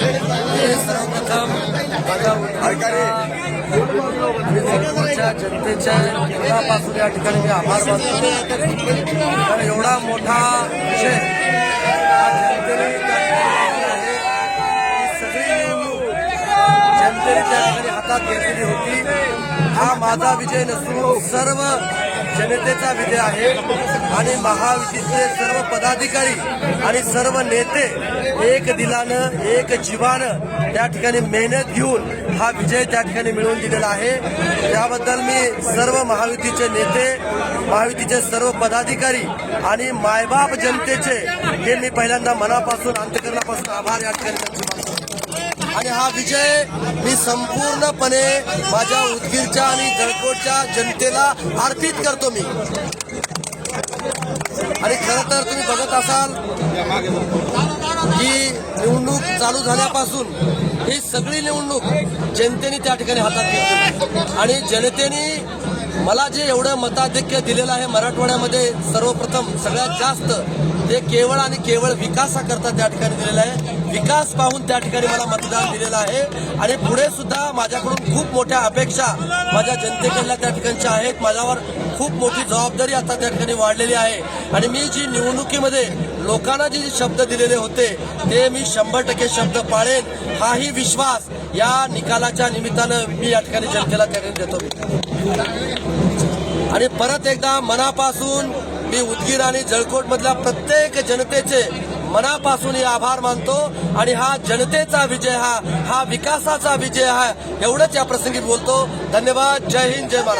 मी सर्वप्रथम माझ्या उद्योगाच्या जनतेच्या मनापासून या ठिकाणी मी आभार मानतो. कारण एवढा मोठा विषय हा जनतेने सगळी निवडणूक जनतेने त्या ठिकाणी हातात घेतलेली होती हा माझा विजय नसून सर्व जनतेचा विजय आहे आणि महायुतीचे सर्व पदाधिकारी आणि सर्व नेते एक दिलानं एक जीवानं त्या ठिकाणी मेहनत घेऊन हा विजय त्या ठिकाणी मिळवून दिलेला आहे. त्याबद्दल मी सर्व महायुतीचे नेते महायुतीचे सर्व पदाधिकारी आणि मायबाप जनतेचे हे मी पहिल्यांदा मनापासून अंतकरणापासून आभार या ठिकाणी आणि हा विजय मी संपूर्णपणे माझ्या उदगीरच्या आणि जळकोटच्या जनतेला अर्पित करतो मी. आणि खरं तर तुम्ही बघत असाल की निवडणूक चालू झाल्यापासून ही सगळी निवडणूक जनतेने त्या ठिकाणी हातात घेतली. आणि जनतेने मला जे एवढं मताधिक्य दिलेलं आहे मराठवाड्यामध्ये सर्वप्रथम सगळ्यात जास्त ते केवळ आणि केवळ विकासाकरता त्या ठिकाणी दिलेलं आहे. विकास पाहून त्या ठिकाणी मला मतदान दिलेलं आहे. आणि पुढे सुद्धा माझ्याकडून खूप मोठ्या अपेक्षा माझ्या जनतेकडल्या त्या ठिकाणच्या आहेत. माझ्यावर खूप मोठी जबाबदारी आता त्या ठिकाणी वाढलेली आहे. आणि मी जी निवडणुकीमध्ये लोकांना जे शब्द दिलेले होते ते मी शंभर टक्के शब्द पाळेन. हाही विश्वास या निकालाच्या निमित्तानं मी या ठिकाणी जनतेला त्या देतो. आणि परत एकदा मनापासून मी उदगीर आणि जळकोट मधल्या प्रत्येक जनतेचे मनापासून हे आभार मानतो. आणि हा जनतेचा विजय हा हा विकासाचा विजय हा एवढंच या प्रसंगी बोलतो. धन्यवाद. जय हिंद जय महाराज